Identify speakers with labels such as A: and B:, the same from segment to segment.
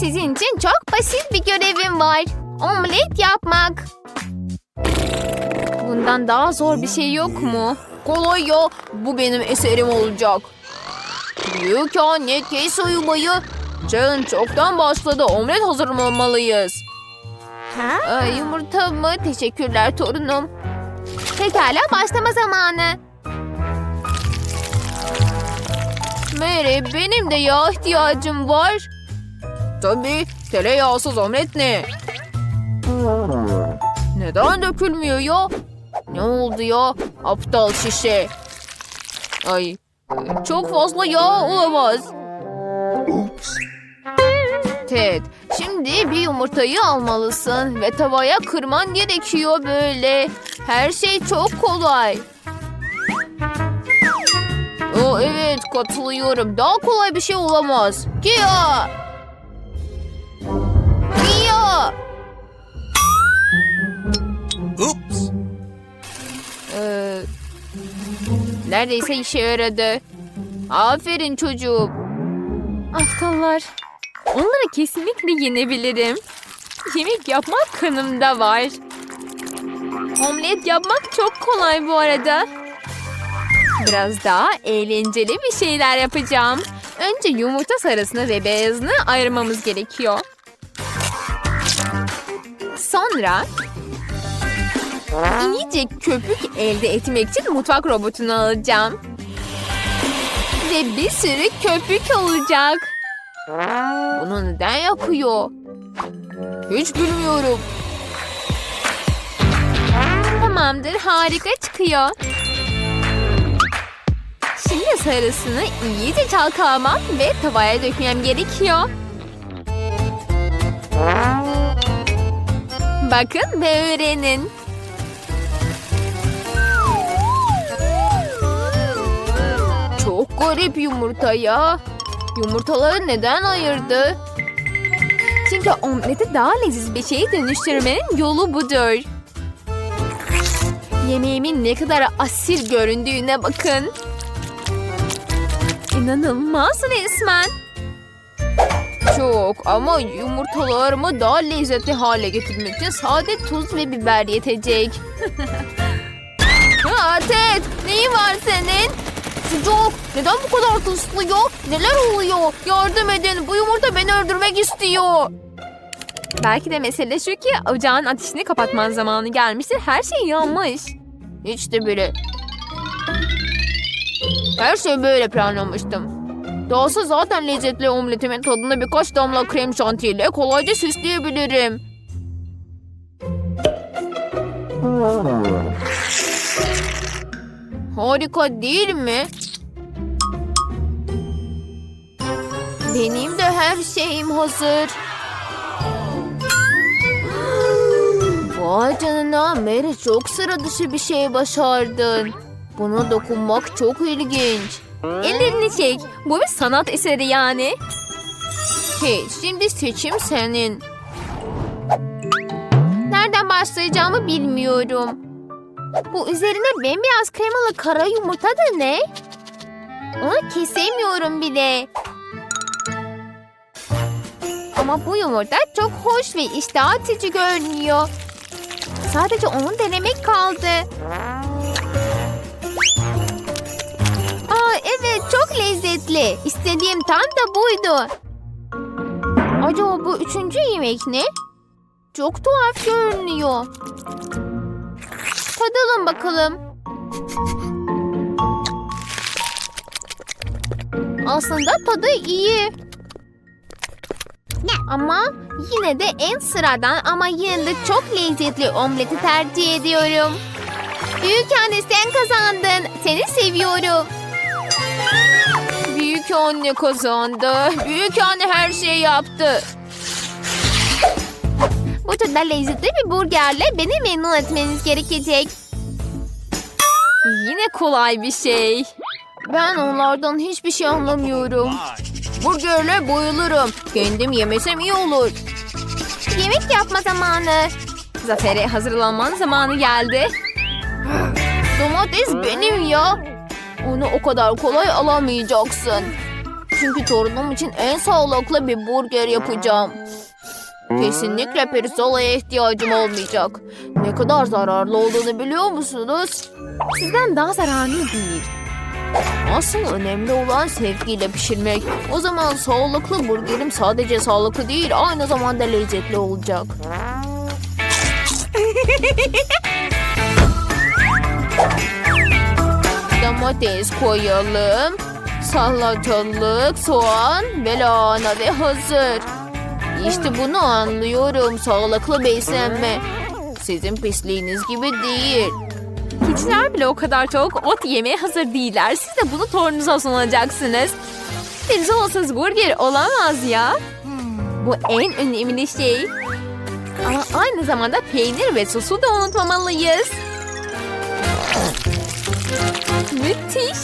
A: Sizin için çok basit bir görevim var. Omlet yapmak. Bundan daha zor bir şey yok mu?
B: Kolay ya. Bu benim eserim olacak. Büyük anne kes uyumayı. Çağın çoktan başladı. Omlet hazırlamalıyız.
A: Ay, yumurta mı? Teşekkürler torunum. Pekala başlama zamanı.
B: Mary benim de yağ ihtiyacım var. Tabii tereyağsız omlet ne? Neden dökülmüyor ya? Ne oldu ya? Aptal şişe. Ay çok fazla yağ olamaz. Ted, şimdi bir yumurtayı almalısın ve tavaya kırman gerekiyor böyle. Her şey çok kolay. O evet katılıyorum. Daha kolay bir şey olamaz. Kia! Ee, neredeyse işe yaradı. Aferin çocuğum.
A: Aptallar. Onları kesinlikle yenebilirim. Yemek yapmak kanımda var. Omlet yapmak çok kolay bu arada. Biraz daha eğlenceli bir şeyler yapacağım. Önce yumurta sarısını ve beyazını ayırmamız gerekiyor. Sonra iyice köpük elde etmek için mutfak robotunu alacağım. Ve bir sürü köpük olacak.
B: Bunu neden yapıyor? Hiç bilmiyorum.
A: Tamamdır, harika çıkıyor. Şimdi sarısını iyice çalkalamam ve tavaya dökmem gerekiyor. Bakın ve öğrenin.
B: Çok garip yumurta ya. Yumurtaları neden ayırdı?
A: Çünkü omleti daha leziz bir şeye dönüştürmenin yolu budur. Yemeğimin ne kadar asil göründüğüne bakın. İnanılmaz resmen.
B: Çok ama yumurtalarımı daha lezzetli hale getirmek için sade tuz ve biber yetecek. ha, Ted, neyin var senin? Sıcak, neden bu kadar ya? Neler oluyor? Yardım edin, bu yumurta beni öldürmek istiyor.
A: Belki de mesele şu ki ocağın ateşini kapatman zamanı gelmiştir. Her şey yanmış.
B: Hiç de bile. Her şeyi böyle planlamıştım. Dahası zaten lezzetli omletimin tadını birkaç damla krem şantiyle kolayca süsleyebilirim. Harika değil mi? Benim de her şeyim hazır. Vay canına Mary çok sıra dışı bir şey başardın. Buna dokunmak çok ilginç.
A: Ellerini çek. Bu bir sanat eseri yani.
B: Hey, şimdi seçim senin.
A: Nereden başlayacağımı bilmiyorum. Bu üzerine bembeyaz kremalı kara yumurta da ne? Onu kesemiyorum bile. Ama bu yumurta çok hoş ve iştah açıcı görünüyor. Sadece onu denemek kaldı. Aa evet çok lezzetli. İstediğim tam da buydu. Acaba bu üçüncü yemek ne? Çok tuhaf görünüyor. Tadalım bakalım. Aslında tadı iyi. Ama yine de en sıradan ama yine de çok lezzetli omleti tercih ediyorum. Büyük anne sen kazandın. Seni seviyorum.
B: Büyük anne kazandı. Büyük anne her şeyi yaptı.
A: Bu turda lezzetli bir burgerle beni memnun etmeniz gerekecek. Yine kolay bir şey.
B: Ben onlardan hiçbir şey anlamıyorum. Burgerle bayılırım. Kendim yemesem iyi olur.
A: Yemek yapma zamanı. Zafer'e hazırlanman zamanı geldi.
B: Domates benim ya. Onu o kadar kolay alamayacaksın. Çünkü torunum için en sağlıklı bir burger yapacağım. Kesinlikle pirzolaya ihtiyacım olmayacak. Ne kadar zararlı olduğunu biliyor musunuz?
A: Sizden daha zararlı değil.
B: Asıl önemli olan sevgiyle pişirmek. O zaman sağlıklı burgerim sadece sağlıklı değil, aynı zamanda lezzetli olacak. Domates koyalım. Salatalık, soğan ve lahana ve hazır. İşte bunu anlıyorum. Sağlıklı beslenme. Sizin pisliğiniz gibi değil.
A: Keçiler bile o kadar çok ot yemeye hazır değiller. Siz de bunu torununuza sunacaksınız. Pirzolsuz burger olamaz ya. Bu en önemli şey. Ama aynı zamanda peynir ve sosu da unutmamalıyız. Müthiş.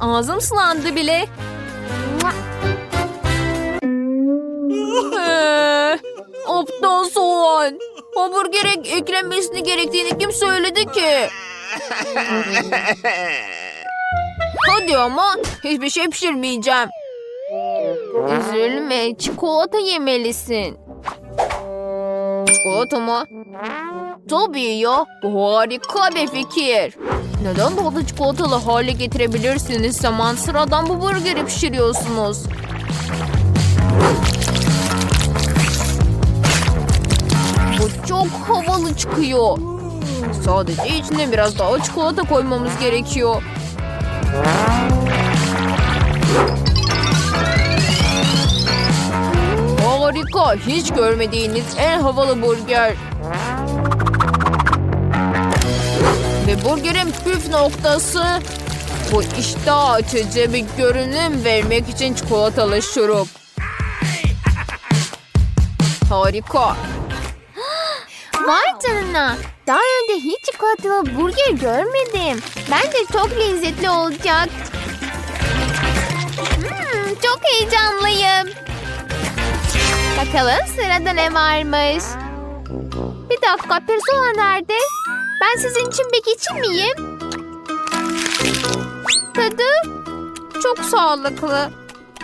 A: Ağzım sulandı bile.
B: Soğan. Hamburgere eklenmesini gerektiğini kim söyledi ki? Hadi ama hiçbir şey pişirmeyeceğim. Üzülme çikolata yemelisin. Çikolata mı? Tabii ya harika bir fikir. Neden tadı çikolatalı hale getirebilirsiniz zaman sıradan bu burgeri pişiriyorsunuz? Çok havalı çıkıyor. Sadece içine biraz daha çikolata koymamız gerekiyor. Harika. Hiç görmediğiniz en havalı burger. Ve burgerin püf noktası bu iştah açıcı bir görünüm vermek için çikolatalı şurup. Harika.
A: Vay canına. Daha önce hiç çikolatalı burger görmedim. Bence çok lezzetli olacak. Hmm, çok heyecanlıyım. Bakalım sırada ne varmış. Bir dakika pirzola nerede? Ben sizin için bir geçirmeyeyim. Tadı çok sağlıklı.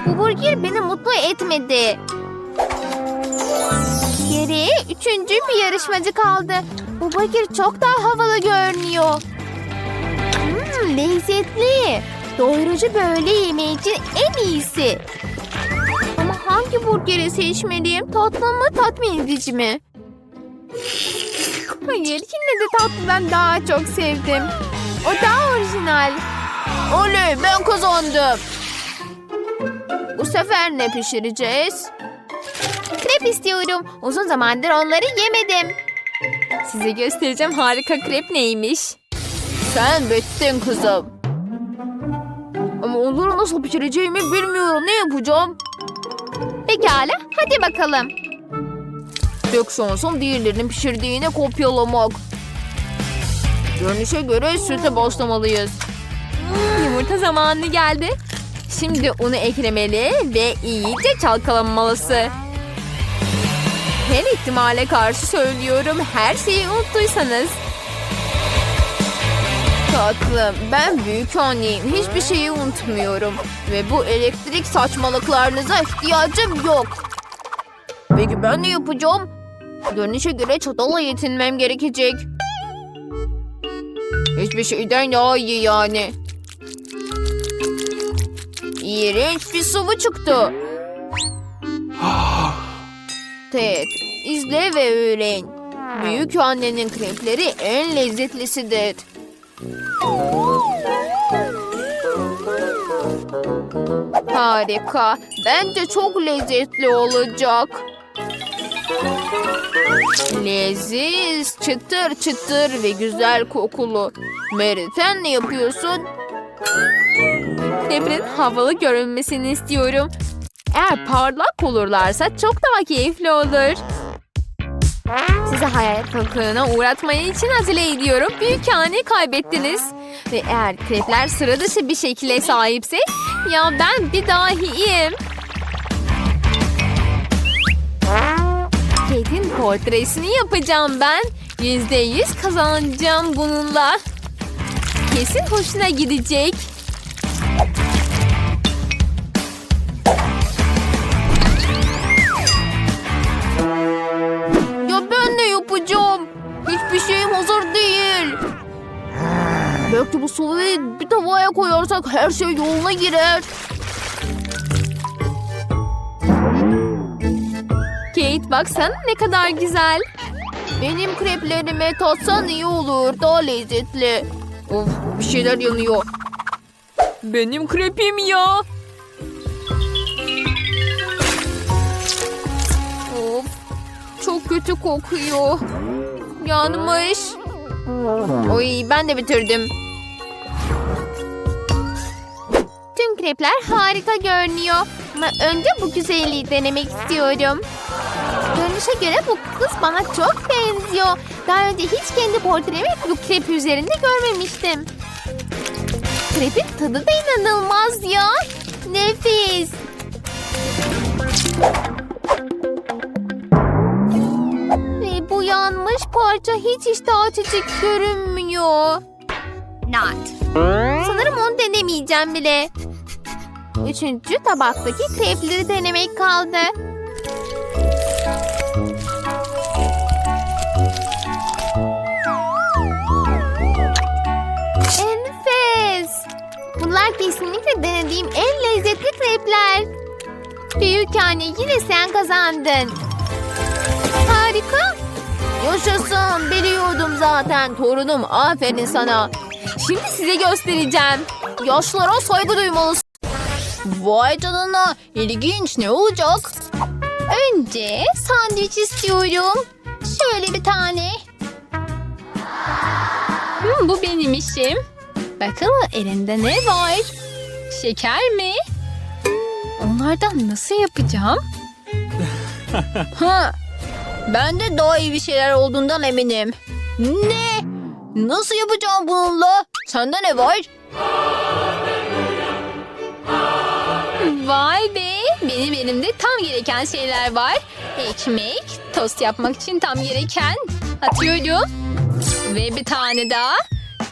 A: Bu burger beni mutlu etmedi. Geriye üçüncü bir yarışmacı kaldı. Bu burger çok daha havalı görünüyor. Hmm, lezzetli. Doyurucu böyle yemeği için en iyisi. Ama hangi burgeri seçmeliyim? Tatlı mı tatmin edici mi? Hayır yine de tatlıdan daha çok sevdim. O daha orijinal.
B: Oley ben kazandım. Bu sefer ne pişireceğiz?
A: Krep istiyorum. Uzun zamandır onları yemedim. Size göstereceğim harika krep neymiş.
B: Sen bittin kızım. Ama onları nasıl pişireceğimi bilmiyorum. Ne yapacağım?
A: Pekala hadi bakalım.
B: Tek şansım diğerlerinin pişirdiğini kopyalamak. Görünüşe göre süte başlamalıyız.
A: Yumurta zamanı geldi. Şimdi unu eklemeli ve iyice çalkalanmalısı. Her ihtimale karşı söylüyorum her şeyi unuttuysanız.
B: Tatlım ben büyük anneyim. Hiçbir şeyi unutmuyorum. Ve bu elektrik saçmalıklarınıza ihtiyacım yok. Peki ben ne yapacağım? Görünüşe göre çatala yetinmem gerekecek. Hiçbir şeyden daha iyi yani. İğrenç bir sıvı çıktı. Ted, izle ve öğren. Büyük annenin krepleri en lezzetlisidir. Harika. Bence çok lezzetli olacak. Leziz, çıtır çıtır ve güzel kokulu. Mary ne yapıyorsun?
A: Devrin havalı görünmesini istiyorum. Eğer parlak olurlarsa çok daha keyifli olur. Sizi hayal kırıklığına uğratmaya için acele ediyorum. Büyük hane kaybettiniz. Ve eğer krepler sıra dışı bir şekilde sahipse ya ben bir dahiyim. Kate'in portresini yapacağım ben. Yüzde yüz kazanacağım bununla. Kesin hoşuna gidecek.
B: Su ve bir tavaya koyarsak her şey yoluna girer.
A: Kate baksana ne kadar güzel.
B: Benim kreplerime tatsan iyi olur. Daha lezzetli. Of bir şeyler yanıyor.
A: Benim krepim ya.
B: Of çok kötü kokuyor. Yanmış. Oy ben de bitirdim.
A: Krepler harika görünüyor. Ama önce bu güzelliği denemek istiyorum. Görünüşe göre bu kız bana çok benziyor. Daha önce hiç kendi portremi bu krep üzerinde görmemiştim. Krepin tadı da inanılmaz ya. Nefis. Ve bu yanmış parça hiç iştah açıcı görünmüyor. Not. Sanırım onu denemeyeceğim bile. Üçüncü tabaktaki krepleri denemek kaldı. Enfes. Bunlar kesinlikle denediğim en lezzetli krepler. Büyük yine sen kazandın. Harika.
B: Yaşasın biliyordum zaten torunum aferin sana.
A: Şimdi size göstereceğim.
B: Yaşlara saygı duymalısın. Vay canına ilginç ne olacak?
A: Önce sandviç istiyorum. Şöyle bir tane. Hmm, bu benim işim. Bakalım elinde ne var? Şeker mi? Onlardan nasıl yapacağım?
B: Ha, ben de daha iyi bir şeyler olduğundan eminim. Ne? Nasıl yapacağım bununla? Sende ne var?
A: Vay be! Benim elimde tam gereken şeyler var. Ekmek, tost yapmak için tam gereken. Atıyorum. Ve bir tane daha.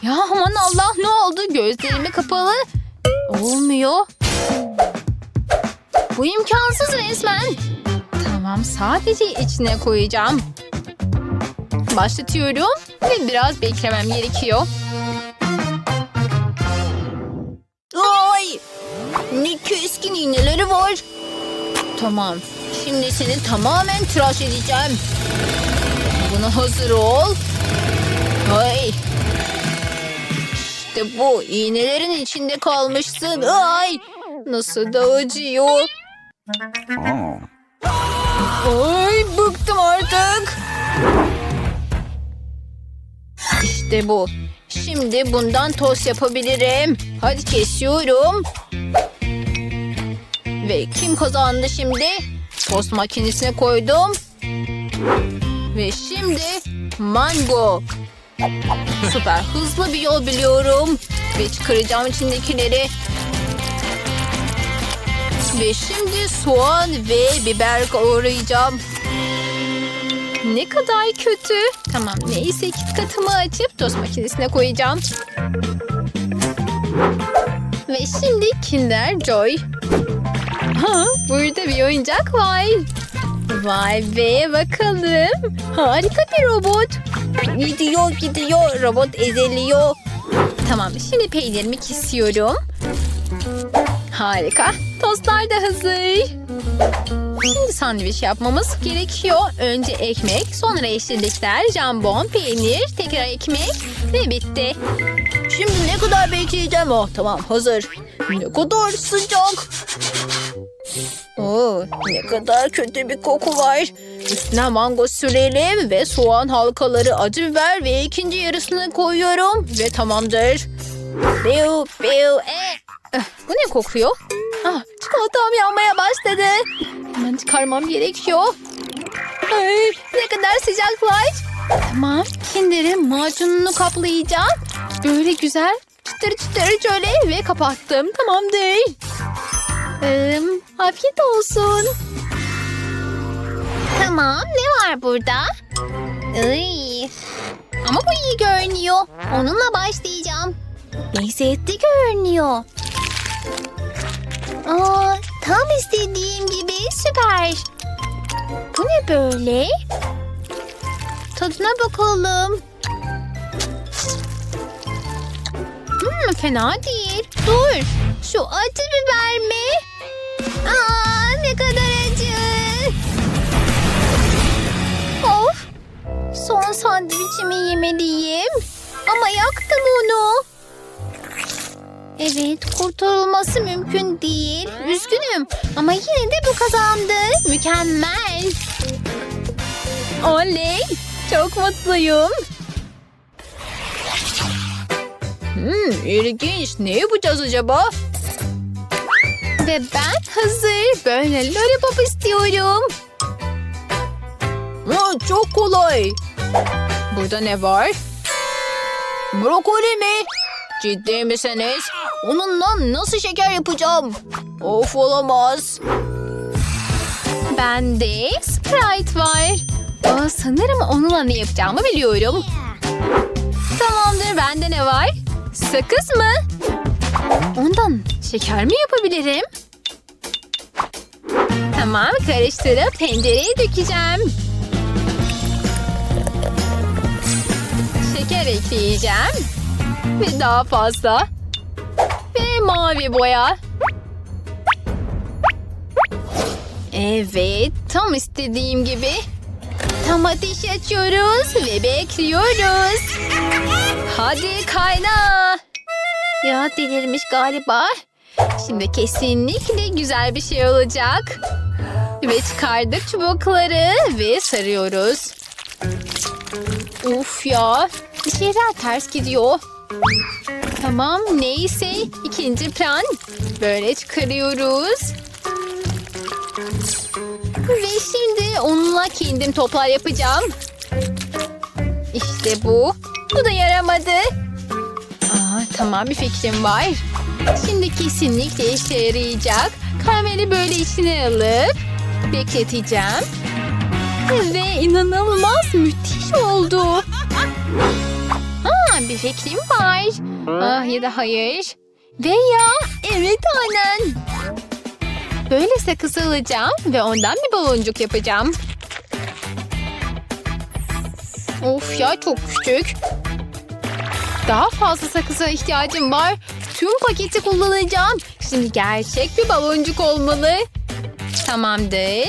A: Ya aman Allah ne oldu? Gözlerimi kapalı. Olmuyor. Bu imkansız resmen. Tamam sadece içine koyacağım. Başlatıyorum ve biraz beklemem gerekiyor.
B: Tamam. Şimdi seni tamamen tıraş edeceğim. Buna hazır ol. Ay! İşte bu iğnelerin içinde kalmışsın. Ay! Nasıl da acıyor. Ay bıktım artık. İşte bu. Şimdi bundan tost yapabilirim. Hadi kesiyorum. Ve kim kazandı şimdi? Tost makinesine koydum. Ve şimdi mango. Süper hızlı bir yol biliyorum. Ve çıkaracağım içindekileri. Ve şimdi soğan ve biber kavuracağım.
A: Ne kadar kötü. Tamam neyse KitKat'ımı açıp tost makinesine koyacağım. Ve şimdi Kinder Joy. Ha, burada bir oyuncak var. Vay be bakalım. Harika bir robot.
B: Gidiyor gidiyor robot ezeliyor.
A: Tamam şimdi peynirimi kesiyorum. Harika. Tostlar da hazır. Şimdi sandviç yapmamız gerekiyor. Önce ekmek, sonra yeşillikler, jambon, peynir, tekrar ekmek ve bitti.
B: Şimdi ne kadar bekleyeceğim? Oh tamam hazır. Ne kadar sıcak. Oo, ne kadar kötü bir koku var. Üstüne mango sürelim ve soğan halkaları, acı biber ve ikinci yarısını koyuyorum ve tamamdır. Biu biu e.
A: Eh, Bu ne kokuyor? Ah, çikolatam yanmaya başladı. Hemen çıkarmam gerekiyor. Ay, ne kadar sıcaklar. Tamam, kinderin macununu kaplayacağım. Böyle güzel çıtır çıtır şöyle ve kapattım. Tamamdır. Ee, afiyet olsun. Tamam, ne var burada? Ay. Ama bu iyi görünüyor. Onunla başlayacağım. Lezzetli görünüyor. Aa, tam istediğim gibi süper. Bu ne böyle? Tadına bakalım.
B: Hmm, fena değil. Dur. Şu acı biber mi? Aa, ne kadar acı. Of. Son sandviçimi yemeliyim. Ama yaktım onu. Evet, kurtulması mümkün değil. Üzgünüm ama yine de bu kazandı. Mükemmel. Oley! Çok mutluyum. Hmm, ilginç. Ne yapacağız acaba? Ve ben hazır. Böyle lollipop istiyorum. Aa, çok kolay. Burada ne var? Brokoli mi? Ciddi misiniz? Onunla nasıl şeker yapacağım? Of olamaz. Bende Sprite var. Aa, sanırım onunla ne yapacağımı biliyorum. Tamamdır bende ne var? Sakız mı? Ondan şeker mi yapabilirim? Tamam karıştırıp tencereye dökeceğim. Şeker ekleyeceğim. Ve daha fazla. Ve mavi boya. Evet, tam istediğim gibi. Tam ateşi açıyoruz ve bekliyoruz. Hadi kayna. Ya delirmiş galiba. Şimdi kesinlikle güzel bir şey olacak. Ve çıkardık çubukları ve sarıyoruz. Uf ya. Bir şeyler ters gidiyor. Tamam neyse. ikinci plan. Böyle çıkarıyoruz. Ve şimdi onunla kendim toplar yapacağım. İşte bu. Bu da yaramadı. Tamam bir fikrim var. Şimdi kesinlikle işe yarayacak. Karameli böyle içine alıp bekleteceğim. Ve inanılmaz müthiş oldu. Aa, bir fikrim var. Ah ya da hayır. Veya evet aynen. Böyle sakız alacağım ve ondan bir baloncuk yapacağım. Of ya çok küçük. Daha fazla sakıza ihtiyacım var. Tüm paketi kullanacağım. Şimdi gerçek bir baloncuk olmalı. Tamamdır.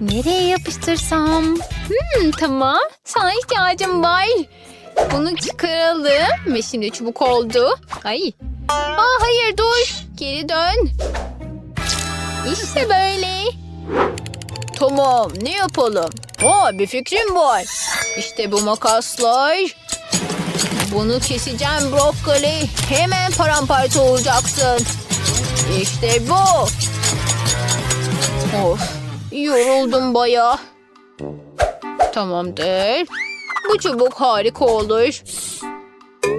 B: Nereye yapıştırsam? Hmm, tamam. Sana ihtiyacım var. Bunu çıkaralım. Ve şimdi çubuk oldu. Ay. Aa, hayır dur. Geri dön. İşte böyle. Tamam ne yapalım? Aa, bir fikrim var. İşte bu makaslar. Bunu keseceğim brokoli. Hemen paramparça olacaksın. İşte bu. Of yoruldum baya. Tamamdır. Bu çubuk harika olur.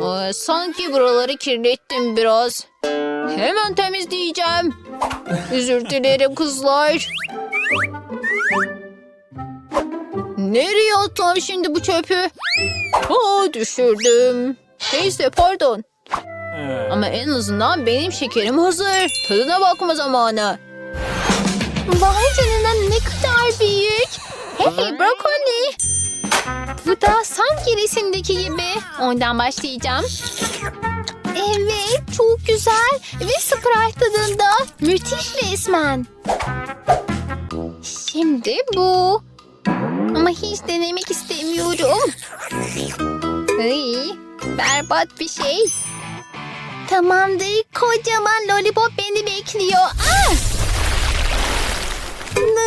B: Aa, sanki buraları kirlettim biraz. Hemen temizleyeceğim. Özür dilerim kızlar. Nereye attım şimdi bu çöpü? Aa, düşürdüm. Neyse pardon. Ama en azından benim şekerim hazır. Tadına bakma zamanı. Vay canına ne kadar büyük. Hey brokoli. Bu da sanki resimdeki gibi. Ondan başlayacağım. Evet çok güzel ve Sprite tadında. Müthiş resmen. Şimdi bu. Ama hiç denemek istemiyorum. Ay, berbat bir şey. Tamamdır. Kocaman lollipop beni bekliyor. Ah!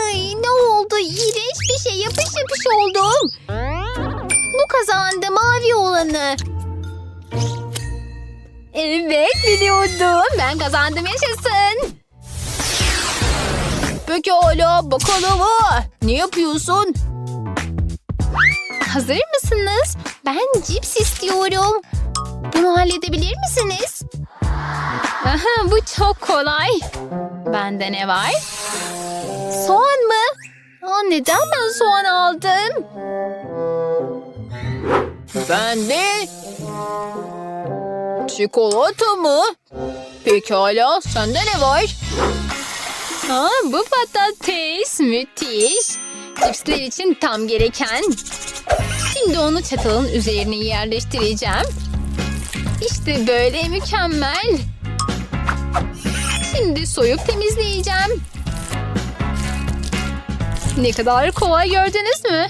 B: Ay, ne oldu? İğrenç bir şey. Yapış yapış oldum. Bu kazandı mavi olanı. Evet biliyordum. Ben kazandım yaşasın. Peki hala bakalım. Ne yapıyorsun? Hazır mısınız? Ben cips istiyorum. Bunu halledebilir misiniz? Aha, bu çok kolay. Bende ne var? Soğan mı? Aa, neden ben soğan aldım? Bende çikolata mı? Pekala sende ne var? Aa, bu patates müthiş. Cipsler için tam gereken. Şimdi onu çatalın üzerine yerleştireceğim.
A: İşte böyle mükemmel. Şimdi soyup temizleyeceğim. Ne kadar kolay gördünüz mü?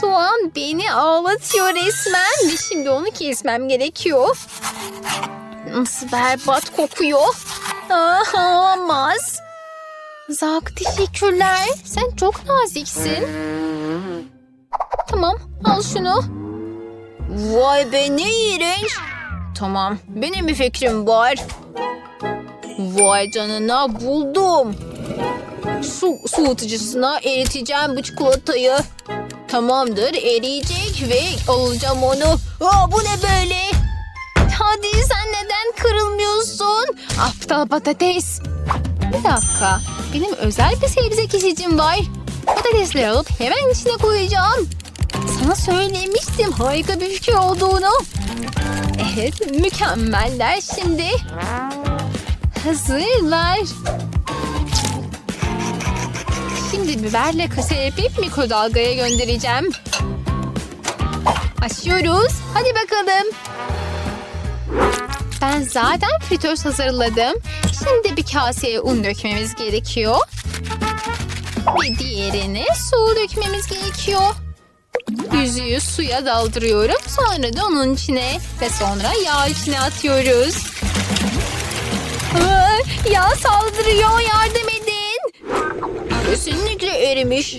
A: Soğan beni ağlatıyor resmen. Ve şimdi onu kesmem gerekiyor. Nasıl berbat kokuyor. Ah, olamaz. Zak teşekkürler. Sen çok naziksin. Tamam al şunu.
B: Vay be ne iğrenç. Tamam benim bir fikrim var. Vay canına buldum. Su soğutucusuna eriteceğim bu çikolatayı. Tamamdır eriyecek ve alacağım onu. Aa, bu ne böyle?
A: Hadi sen neden kırılmıyorsun? Aptal patates. Bir dakika. Benim özel bir sebze kesicim var. Patatesleri alıp hemen içine koyacağım. Sana söylemiştim harika bir fikir olduğunu. Evet mükemmeller şimdi. Hazırlar. Şimdi biberle kase yapıp mikrodalgaya göndereceğim. Açıyoruz. Hadi bakalım. Ben zaten fritöz hazırladım. Şimdi bir kaseye un dökmemiz gerekiyor. Ve diğerine su dökmemiz gerekiyor. Yüzüğü suya daldırıyorum. Sonra da onun içine ve sonra yağ içine atıyoruz. Aa, yağ saldırıyor yardım edin.
B: Kesinlikle erimiş.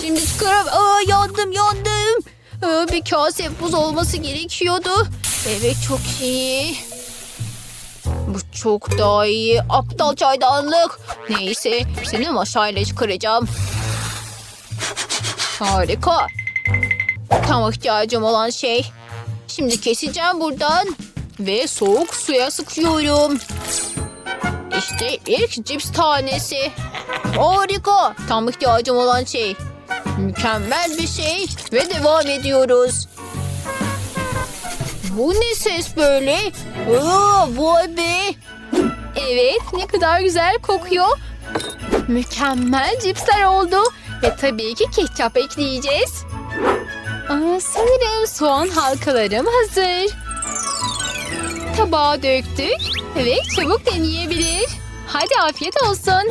B: Şimdi çıkarıp aa, yandım yandım. Aa, bir kase buz olması gerekiyordu. Evet çok iyi. Bu çok daha iyi. Aptal çaydanlık. Neyse seni maşayla çıkaracağım. Harika. Tam ihtiyacım olan şey. Şimdi keseceğim buradan. Ve soğuk suya sıkıyorum. İşte ilk cips tanesi. Harika. Tam ihtiyacım olan şey. Mükemmel bir şey. Ve devam ediyoruz. Bu ne ses böyle? Aa, vay be.
A: Evet ne kadar güzel kokuyor. Mükemmel cipsler oldu. Ve tabii ki ketçap ekleyeceğiz. Aa, sanırım soğan halkalarım hazır. Tabağa döktük. Evet çabuk deneyebilir. Hadi afiyet olsun.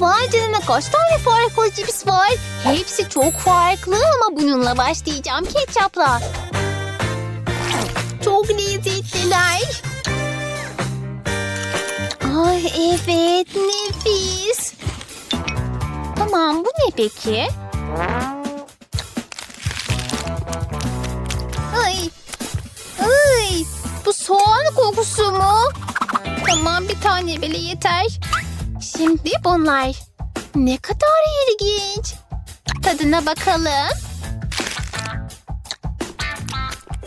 B: Vay canına kaç tane farklı cips var. Hepsi çok farklı ama bununla başlayacağım ketçapla. Çok lezzetliler. Ay evet nefis. Tamam bu ne peki? Ay. Ay. Bu soğan kokusu mu?
A: Tamam bir tane bile yeter.
B: Şimdi bunlar. Ne kadar ilginç. Tadına bakalım.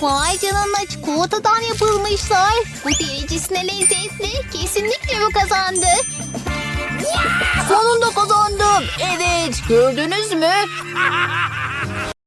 B: Vay canına çikolatadan yapılmışlar. Bu derecesine lezzetli. Kesinlikle bu kazandı. Sonunda kazandım. Evet gördünüz mü?